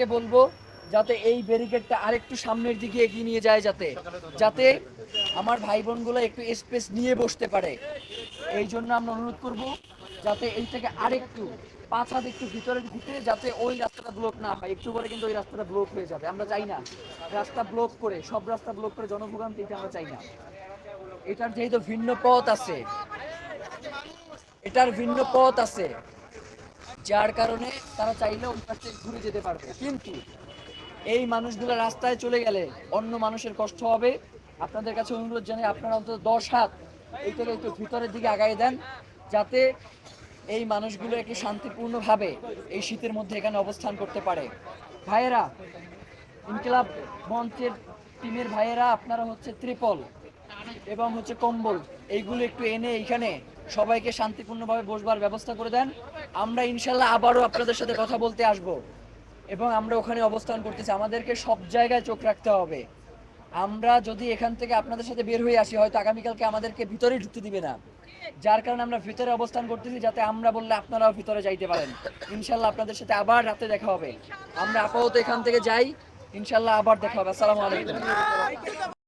ভাইদেরকে বলব, যাতে এই ব্যারিকেডটা আরেকটু সামনের দিকে এগিয়ে নিয়ে যায়, যাতে যাতে আমার ভাই বোনগুলো একটু স্পেস নিয়ে বসতে পারে। এই জন্য আমরা অনুরোধ করব, যাতে এই থেকে আরেকটু পাঁচ হাত একটু ভিতরে দিকে যাতে ওই রাস্তাটা ব্লক না হয়। একটু করে কিন্তু ওই রাস্তাটা ব্লক হয়ে যাবে। আমরা চাই না রাস্তা ব্লক করে, সব রাস্তা ব্লক করে জনভোগান্তি আমরা চাই না। এটার যেহেতু ভিন্ন পথ আছে, এটার ভিন্ন পথ আছে যার কারণে তারা চাইলে ওই পাশে ঘুরে যেতে পারবে। কিন্তু এই মানুষগুলো রাস্তায় চলে গেলে অন্য মানুষের কষ্ট হবে। আপনাদের কাছে অনুরোধ জানাই, আপনারা অন্তত দশ হাত এইটাকে একটু ভিতরের দিকে আগায় দেন, যাতে এই মানুষগুলো একটু শান্তিপূর্ণভাবে এই শীতের মধ্যে এখানে অবস্থান করতে পারে। ভাইয়েরা, ইনকিলাব মঞ্চের টিমের ভাইয়েরা, আপনারা হচ্ছে ত্রিপল এবং হচ্ছে কম্বল, এইগুলো একটু এনে এইখানে সবাইকে শান্তিপূর্ণভাবে বসবার ব্যবস্থা করে দেন। আমরা ইনশাল্লাহ আবারও আপনাদের সাথে কথা বলতে আসব এবং আমরা ওখানে অবস্থান করতেছি। আমাদেরকে সব জায়গায় চোখ রাখতে হবে। আমরা যদি এখান থেকে আপনাদের সাথে বের হয়ে আসি, হয়তো আগামীকালকে আমাদেরকে ভিতরে ঢুকতে দিবে না। যার কারণে আমরা ভিতরে অবস্থান করতেছি যাতে আমরা বললে আপনারাও ভিতরে যাইতে পারেন। ইনশাল্লাহ আপনাদের সাথে আবার রাতে দেখা হবে। আমরা আপাতত এখান থেকে যাই। ইনশাল্লাহ আবার দেখা হবে। আসসালামু আলাইকুম।